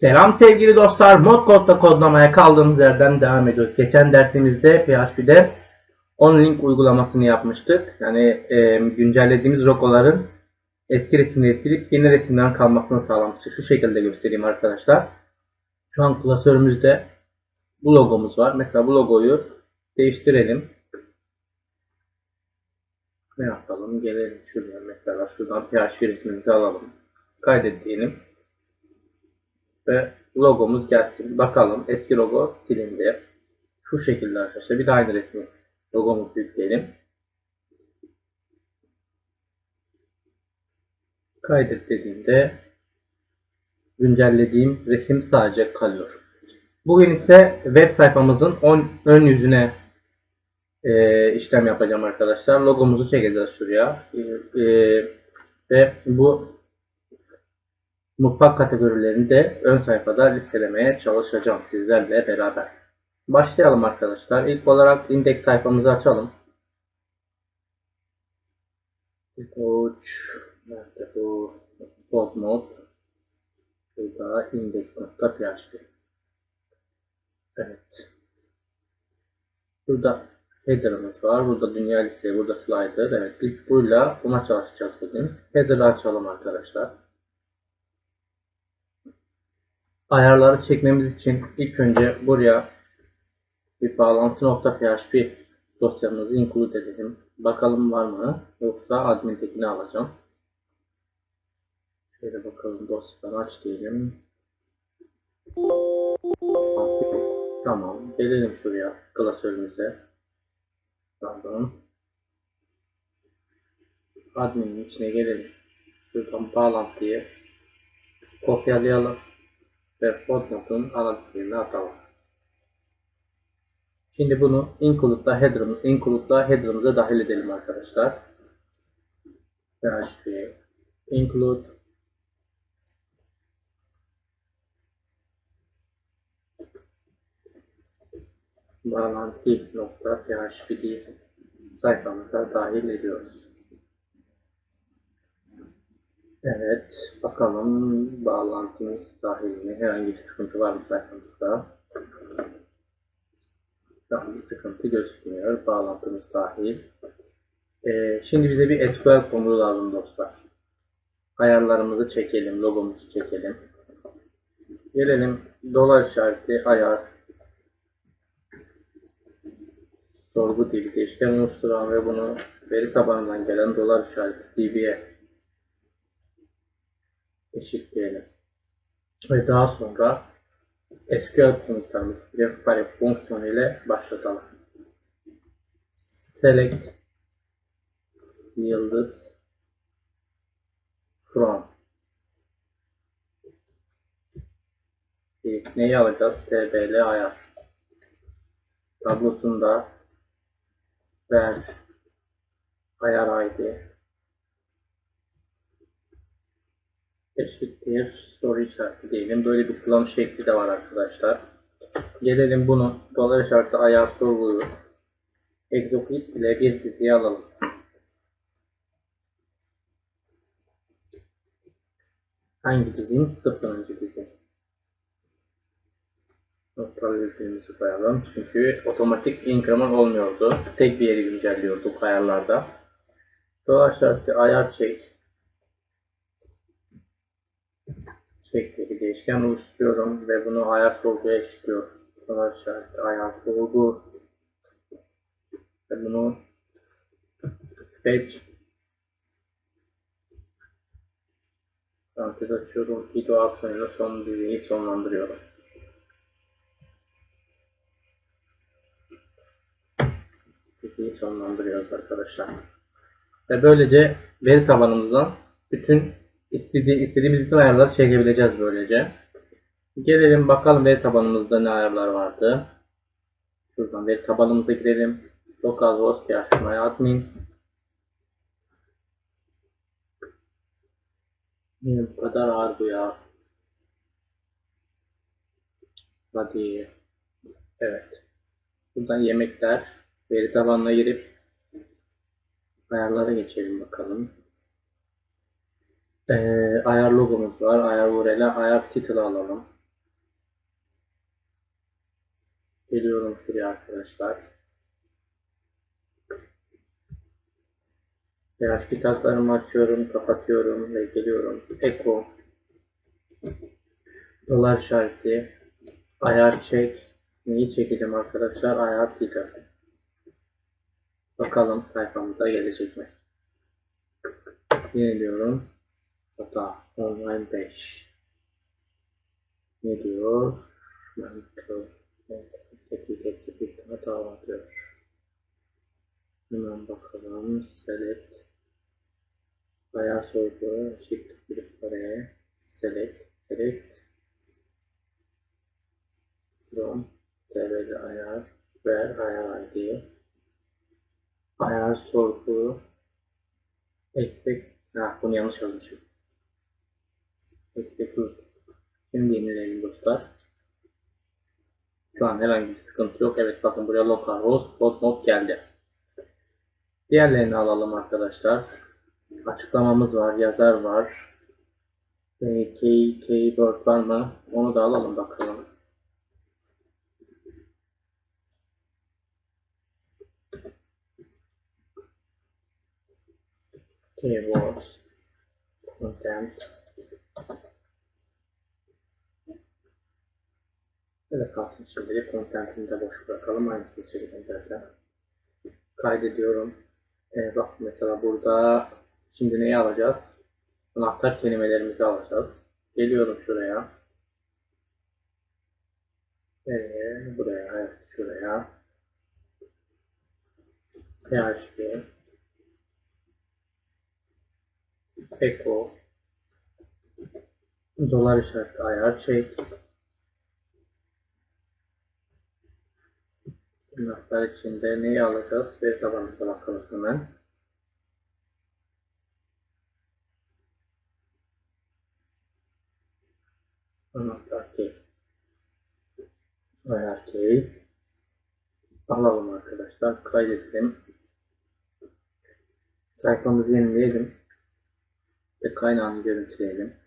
Selam sevgili dostlar. Modcode'da kodlamaya kaldığımız yerden devam ediyoruz. Geçen dersimizde PHP'de OnLink uygulamasını yapmıştık. Yani e, güncellediğimiz logoların eski resimleri silip yeni resimden kalmasını sağlamıştık. Şu şekilde göstereyim arkadaşlar. Şu an klasörümüzde bu logomuz var. Mesela bu logoyu değiştirelim. Ne yapalım? Gelelim şuraya mesela. Şuradan PHP resmimizi alalım. Kaydet diyelim ve logomuz gelsin. Bakalım eski logo silindi. Şu şekilde arkadaşlar. Bir de aynı resmi logomuzu yükleyelim. Kaydet dediğimde güncellediğim resim sadece kalıyor. Bugün ise web sayfamızın ön, ön yüzüne e, işlem yapacağım arkadaşlar. Logomuzu çekeceğiz şuraya. E, e, ve bu mutfak kategorilerini de ön sayfada listelemeye çalışacağım sizlerle beraber. Başlayalım arkadaşlar. İlk olarak indeks sayfamızı açalım. Coach, nerede bu? Mode. Burada index.php. Evet. Burada header'ımız var. Burada dünya listesi, burada slider. Evet, ilk buyla buna çalışacağız bugün. Header'ı açalım arkadaşlar. Ayarları çekmemiz için ilk önce buraya bir bağlantı.php dosyamızı include edelim. Bakalım var mı? Yoksa admin tekini alacağım. Şöyle bakalım dosyadan aç diyelim. Tamam. Gelelim şuraya klasörümüze. Pardon. Admin'in içine gelelim. Şuradan bağlantıyı kopyalayalım ve footnote'un analizini atalım. Şimdi bunu include'da header'ımız include'da header'ımıza dahil edelim arkadaşlar. PHP include bağlantı.php diye sayfamıza dahil ediyoruz. Evet, bakalım bağlantımız dahil mi? Herhangi bir sıkıntı var mı sayfamızda? Şu bir sıkıntı gözükmüyor. Bağlantımız dahil. Ee, şimdi bize bir SQL komutu lazım dostlar. Ayarlarımızı çekelim, logomuzu çekelim. Gelelim dolar işareti ayar sorgu dili işlem oluşturan ve bunu veri tabanından gelen dolar işareti db'ye eşitleyelim. Ve daha sonra SQL komutlarımız refare fonksiyonu ile başlatalım. Select yıldız from İlk neyi alacağız? tbl ayar tablosunda ver ayar id eşittir soru işareti diyelim. Böyle bir kullanım şekli de var arkadaşlar. Gelelim bunu dolar işareti ayar sorguyu execute ile bir diziye alalım. Hangi dizin? Sıfırıncı dizi. Noktalı virgülümüzü koyalım. Çünkü otomatik increment olmuyordu. Tek bir yeri güncelliyorduk ayarlarda. Dolar işareti ayar çek. Şekli bir değişken oluşturuyorum ve bunu ayar sorguya eşitliyorum. Dolar işareti ayar sorgu ve bunu fetch parantez açıyorum. Video aksiyonuyla son diziyi sonlandırıyorum. Diziyi sonlandırıyoruz arkadaşlar. Ve böylece veri tabanımızdan bütün istediği, istediğimiz bütün ayarları çekebileceğiz böylece. Gelelim bakalım veri tabanımızda ne ayarlar vardı. Şuradan veri tabanımıza girelim. Localhost PHP admin. Yine bu kadar ağır bu ya. Hadi. Evet. Buradan yemekler. Veri tabanına girip ayarlara geçelim bakalım. E, ayar logomuz var. Ayar URL, ayar title alalım. Geliyorum şuraya arkadaşlar. Beyaz kitaplarımı açıyorum, kapatıyorum ve geliyorum. Eko. Dolar şartı. Ayar çek. Neyi çekelim arkadaşlar? Ayar title. Bakalım sayfamıza gelecek mi? Yeniliyorum. Hata online 5. Ne diyor? Micro 8 eksi bir hata var diyor. Hemen bakalım. Select. Ayar sorgu. Shift bir paraya. Select. Select. Chrome. TV'de ayar. Ver ayar ID. Ayar sorgu. Eksik. Ha bunu yanlış Eksik. Şimdi yenileyelim dostlar. Şu an herhangi bir sıkıntı yok. Evet bakın buraya localhost hotnode geldi. Diğerlerini alalım arkadaşlar. Açıklamamız var, yazar var. E, key, keyword var mı? Onu da alalım bakalım. Keywords, content. Böyle kalsın şimdi. Content'ini de boş bırakalım. Aynısını çekelim zaten. Kaydediyorum. Ee, bak mesela burada şimdi neyi alacağız? Anahtar kelimelerimizi alacağız. Geliyorum şuraya. Ee, buraya, evet şuraya. PHP Echo Dolar işareti ayar çek Anahtar içinde neyi alacağız? Veri tabanımıza bakalım hemen. Anahtar key. Ayar key. Alalım arkadaşlar. Kaydedelim. Sayfamızı yenileyelim. Ve kaynağını görüntüleyelim.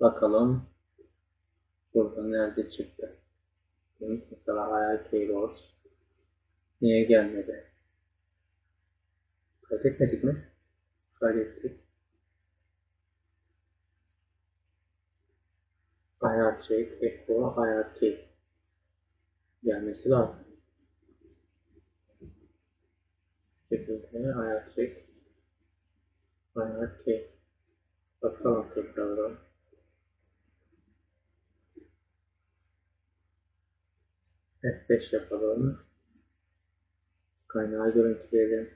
Bakalım. Burada nerede çıktı? Mesela ayar keyboard. Niye gelmedi? Kaydetmedik mi? Kaydettik. Ayar çek, echo, ayar key. Gelmesi lazım. Şekilde ayar çek. Ayar key. Bakalım tekrardan. F5 yapalım. Kaynağı görüntüleyelim.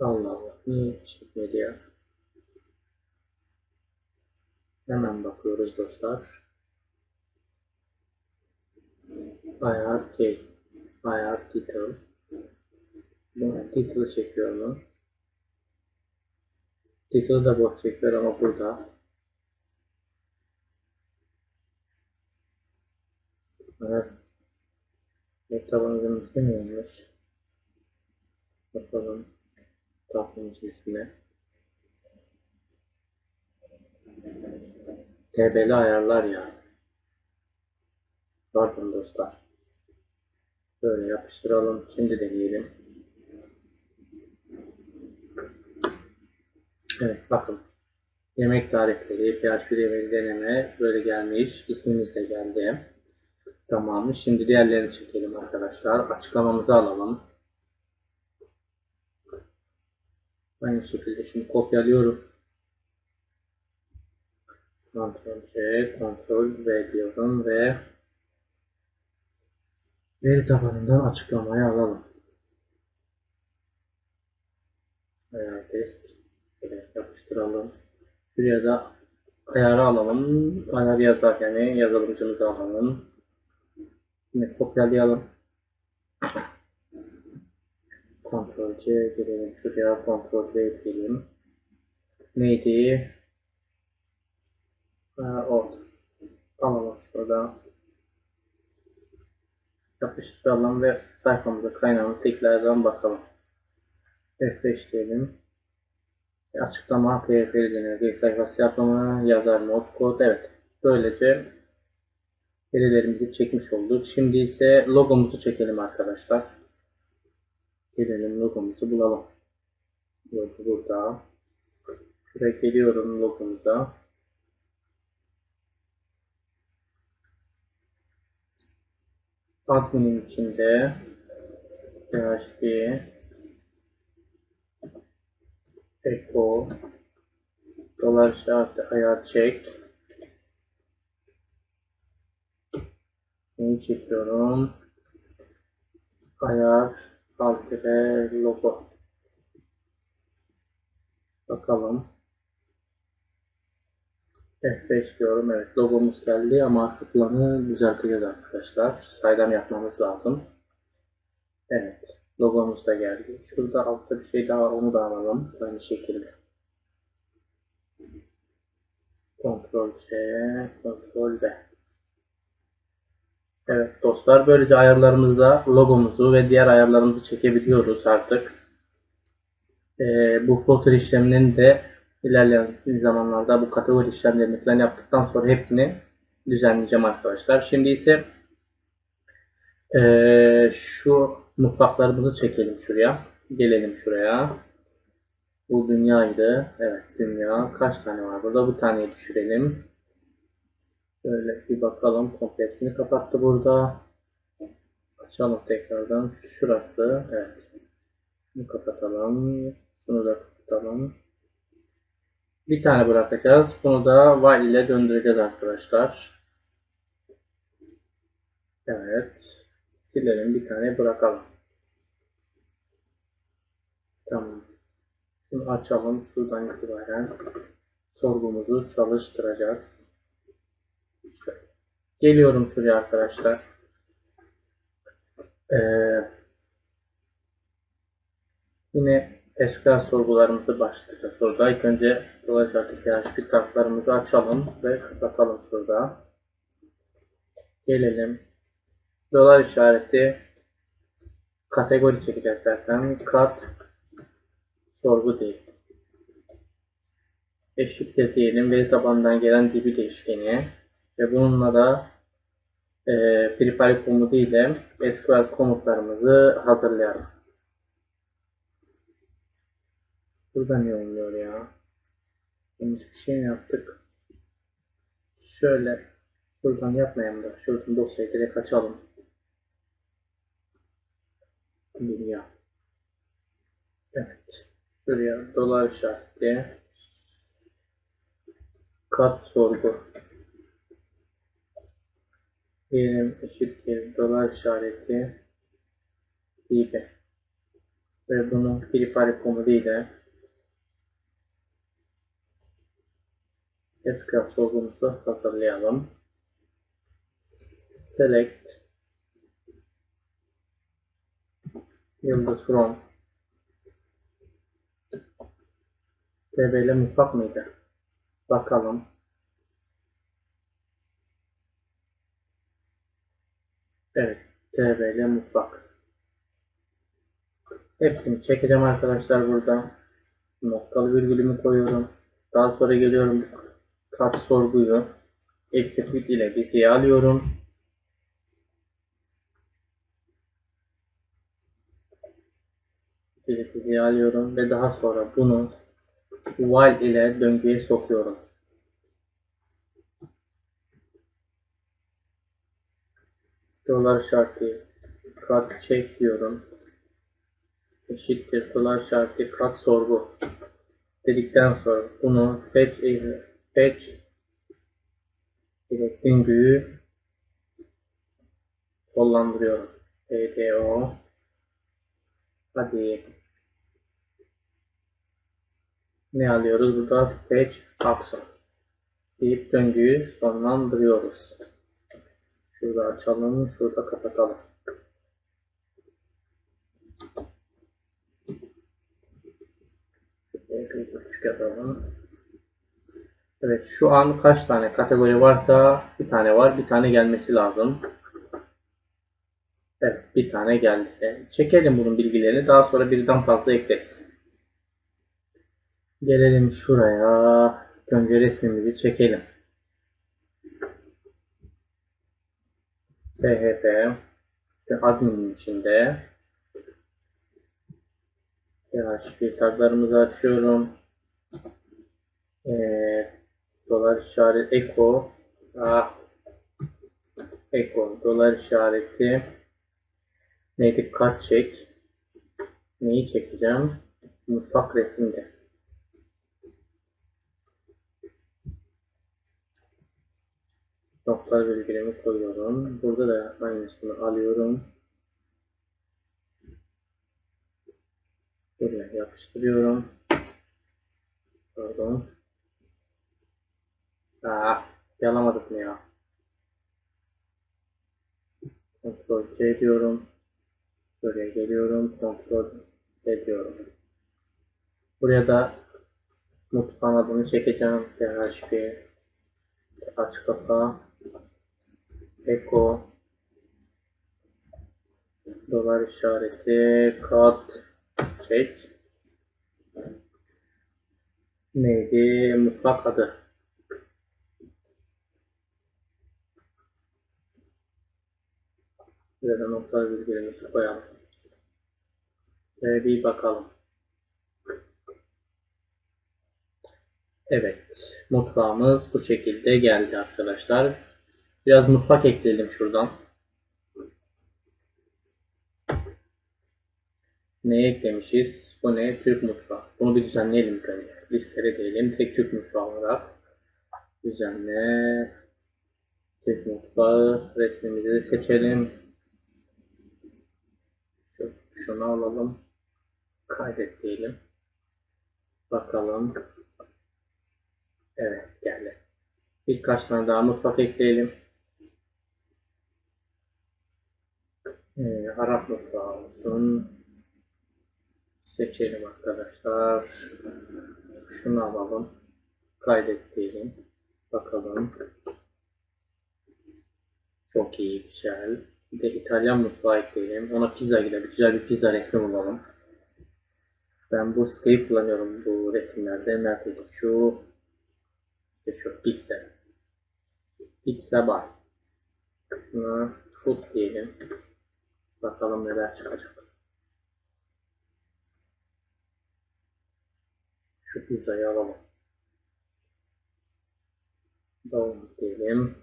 Allah Allah. Niye çıkmadı ya? Hemen bakıyoruz dostlar. Ayar key. Ayar title. Bu title çekiyor mu? Title da boş çekiyor ama burada. Evet. Web tabanımızın istemiyormuş. Bakalım. Tablomuzun ismi. TB'li ayarlar ya. Pardon dostlar. Böyle yapıştıralım. Şimdi deneyelim. Evet bakın. Yemek tarifleri, PHP yemek deneme böyle gelmiş. İsmimiz de geldi. Tamam. Şimdi diğerlerini çekelim arkadaşlar. Açıklamamızı alalım. Aynı şekilde şimdi kopyalıyorum. Ctrl C, Ctrl V diyorum ve veri tabanından açıklamayı alalım. Ayar test. Yapıştıralım. Şuraya da ayarı alalım. Ayar yazar yani yazılımcımızı alalım. Şimdi kopyalayalım. Ctrl C girelim. Şuraya Ctrl V ekleyelim. Neydi? Ha, o. Alalım şurada. Yapıştıralım ve sayfamıza kaynağını tekrardan bakalım. F5 diyelim. Açıklama denir. sayfası yapımı yazar mod kod. Evet. Böylece Verilerimizi çekmiş olduk. Şimdi ise logomuzu çekelim arkadaşlar. Gelelim logomuzu bulalım. Logo burada. Şuraya geliyorum logomuza. Admin'in içinde PHP Echo dolar işareti ayar çek Neyi çekiyorum? Ayar altere logo Bakalım. F5 diyorum. Evet logomuz geldi ama arka planı düzelteceğiz arkadaşlar. Saydam yapmamız lazım. Evet. Logomuz da geldi. Şurada altta bir şey daha. Onu da alalım. Aynı şekilde. Ctrl C, Ctrl V. Evet dostlar böylece ayarlarımızda logomuzu ve diğer ayarlarımızı çekebiliyoruz artık. Ee, bu filter işlemlerini de ilerleyen zamanlarda bu kategori işlemlerini falan yaptıktan sonra hepsini düzenleyeceğim arkadaşlar. Şimdi ise ee, şu mutfaklarımızı çekelim şuraya. Gelelim şuraya. Bu dünyaydı. Evet dünya. Kaç tane var burada? Bir taneyi düşürelim. Şöyle bir bakalım. Komple hepsini kapattı burada. Açalım tekrardan. Şurası. Evet. Bunu kapatalım. Bunu da kapatalım. Bir tane bırakacağız. Bunu da while ile döndüreceğiz arkadaşlar. Evet. Silelim. Bir tane bırakalım. Tamam. Şimdi açalım. Şuradan itibaren sorgumuzu çalıştıracağız. Geliyorum şuraya arkadaşlar. Ee, yine SQL sorgularımızı başlatacağız burada. İlk önce dolayısıyla PHP kartlarımızı açalım ve kapatalım şurada. Gelelim. Dolar işareti kategori çekeceğiz zaten. Kat sorgu değil. Eşittir diyelim. Veri tabanından gelen DB değişkeni ve bununla da e, prefire komutu ile SQL komutlarımızı hazırlayalım. Burada ne oluyor ya? Yanlış bir şey mi yaptık? Şöyle buradan yapmayalım da şuradan dosyayı direkt açalım. Dünya. Evet. Şuraya dolar işareti kat sorgu diyelim eşittir dolar işareti gibi ve bunu prefire komutu ile SQL sorgumuzu hazırlayalım. Select yıldız from TB mutfak mıydı? Bakalım. Evet. TB mutfak. Hepsini çekeceğim arkadaşlar burada. Noktalı virgülümü koyuyorum. Daha sonra geliyorum kat sorguyu execute ile diziye alıyorum. Diziye alıyorum ve daha sonra bunu while ile döngüye sokuyorum. Dolar şartı kat çek diyorum. Eşittir dolar şartı kat sorgu dedikten sonra bunu fetch fetch ile döngüyü sollandırıyorum. PDO hadi ne alıyoruz burada fetch action deyip döngüyü sonlandırıyoruz. Şurada açalım, şurada kapatalım. Küçük yapalım. Evet şu an kaç tane kategori varsa bir tane var. Bir tane gelmesi lazım. Evet bir tane geldi. Çekelim bunun bilgilerini. Daha sonra birden fazla ekleriz. Gelelim şuraya. Önce resmimizi çekelim. PHP ve admin içinde. PHP taglarımızı açıyorum. Ee, dolar işareti echo ah, echo dolar işareti. Neydi? Kart çek. Neyi çekeceğim? Mutfak resimde nokta virgülümü koyuyorum burada da aynısını alıyorum buraya yapıştırıyorum pardon Aa, yalamadık mı ya? Kontrol C diyorum. Buraya geliyorum. Kontrol ediyorum. Buraya da mutfağın adını çekeceğim. PHP aç kapa Echo dolar işareti kat çek neydi mutfak adı Buraya da nokta virgülümüzü koyalım. Ve bir bakalım. Evet. Mutfağımız bu şekilde geldi arkadaşlar. Biraz mutfak ekleyelim şuradan. Ne eklemişiz? Bu ne? Türk mutfağı. Bunu bir düzenleyelim önce. Listele diyelim. Tek Türk mutfağı olarak. Düzenle. Türk mutfağı. Resmimizi de seçelim. Şu- Şunu alalım. Kaydet diyelim. Bakalım. Evet geldi. Birkaç tane daha mutfak ekleyelim. Ee, Arap mutfağı olsun. Seçelim arkadaşlar. Şunu alalım. Kaydet diyelim. Bakalım. Çok iyi, güzel. Bir de İtalyan mutfağı ekleyelim. Ona pizza gibi güzel bir pizza resmi bulalım. Ben bu siteyi kullanıyorum bu resimlerde. Neredeydi? Şu işte şu Pixel. Pixel var. Şuna food diyelim. Bakalım neler çıkacak. Şu pizzayı alalım. Down diyelim.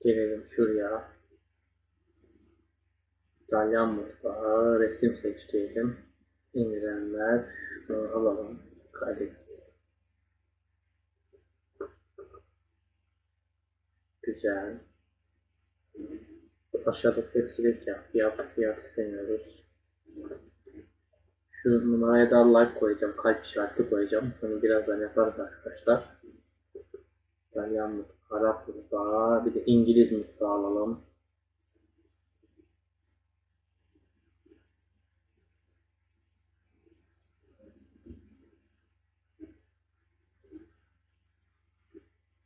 Gelelim şuraya. İtalyan mutfağı, resim seç diyelim. İndirenler, şunu alalım. Kaydet. Güzel. Aşağıda flexibility yap. Fiyat, fiyat istemiyoruz. Şu numaraya da like koyacağım. Kalp işareti koyacağım. Bunu birazdan yaparız arkadaşlar. İtalyan mutfağı, Arap mutfağı, bir de İngiliz mutfağı alalım.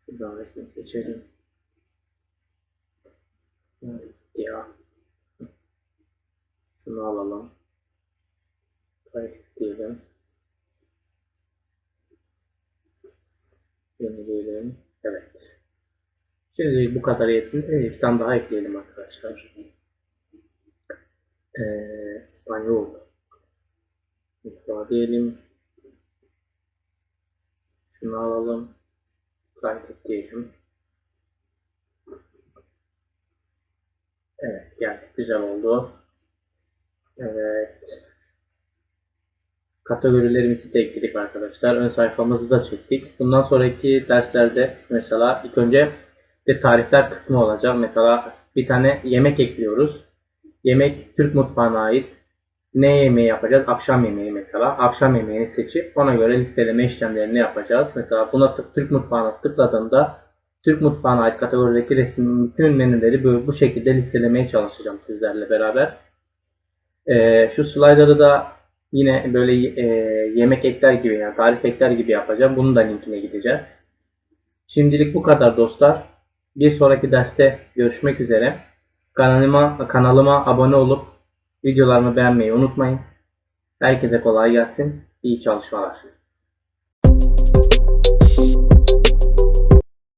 Şuradan resim seçelim. Evet, ya. Şunu alalım. Kayıt diyelim. Yenileyelim. Evet. Şimdi bu kadar yetin. Tane daha ekleyelim arkadaşlar. Ee, İspanyol. Mutfağı diyelim. Şunu alalım. Kaydet diyelim. Evet geldi. Güzel oldu. Evet. Kategorilerimizi de ekledik arkadaşlar. Ön sayfamızı da çektik. Bundan sonraki derslerde mesela ilk önce bir tarifler kısmı olacak. Mesela bir tane yemek ekliyoruz. Yemek Türk mutfağına ait. Ne yemeği yapacağız? Akşam yemeği mesela. Akşam yemeğini seçip ona göre listeleme işlemlerini yapacağız. Mesela buna Türk mutfağına tıkladığımda Türk mutfağına ait kategorideki resim bütün menüleri böyle bu şekilde listelemeye çalışacağım sizlerle beraber. Ee, şu slider'ı da yine böyle e, yemek ekler gibi yani tarif ekler gibi yapacağım. Bunun da linkine gideceğiz. Şimdilik bu kadar dostlar. Bir sonraki derste görüşmek üzere. Kanalıma, kanalıma abone olup videolarımı beğenmeyi unutmayın. Herkese kolay gelsin. İyi çalışmalar.